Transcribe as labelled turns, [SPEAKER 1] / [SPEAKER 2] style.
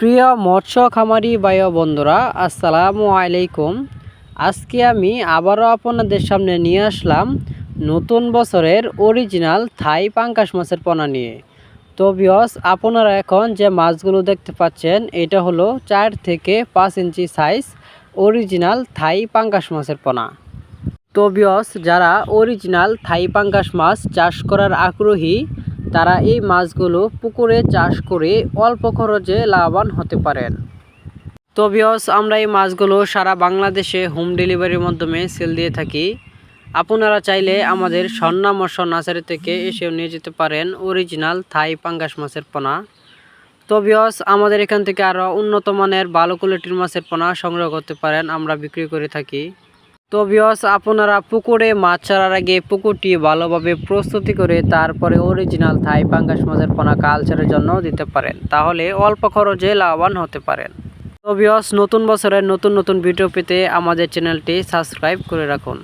[SPEAKER 1] প্রিয় মৎস্য খামারি বায় বন্ধুরা, আসসালামু আলাইকুম। আজকে আমি আবারও আপনাদের সামনে নিয়ে আসলাম নতুন বছরের অরিজিনাল থাই পাঙ্কাশ মাছের পোনা নিয়ে। তো বিয়স আপনারা এখন যে মাছগুলো দেখতে পাচ্ছেন, এটা হলো চার থেকে পাঁচ ইঞ্চি সাইজ অরিজিনাল থাই পাঙ্কাশ মাছের পোনা। তো বিয়স যারা অরিজিনাল থাই পাঙ্কাশ মাছ চাষ করার আগ্রহী তারা এই মাছগুলো পুকুরে চাষ করে অল্প খরচে লাভবান হতে পারেন। তো বিয়স আমরা এই মাছগুলো সারা বাংলাদেশে হোম ডেলিভারির মাধ্যমে সেল দিয়ে থাকি। আপনারা চাইলে আমাদের স্বর্ণা মৎস্য নার্সারি থেকে এসেও নিয়ে যেতে পারেন অরিজিনাল থাই পাঙ্গাস মাছের পোনা। তো বিয়স আমাদের এখান থেকে আরও উন্নত মানের ভালো কোয়ালিটির মাছের পোনা সংগ্রহ করতে পারেন, আমরা বিক্রি করে থাকি। তো বিয়স আপনারা পুকুরে মাছ ছাড়ার আগে পুকুরটি ভালোভাবে প্রস্তুতি করে তারপরে অরিজিনাল থাই পাঙ্গাস মাছের পোনা কালচারের জন্য দিতে পারেন। তাহলে অল্প খরচে লাভবান হতে পারেন। তো বিয়স নতুন বছরের নতুন নতুন ভিডিও পেতে আমাদের চ্যানেলটি সাবস্ক্রাইব করে রাখুন।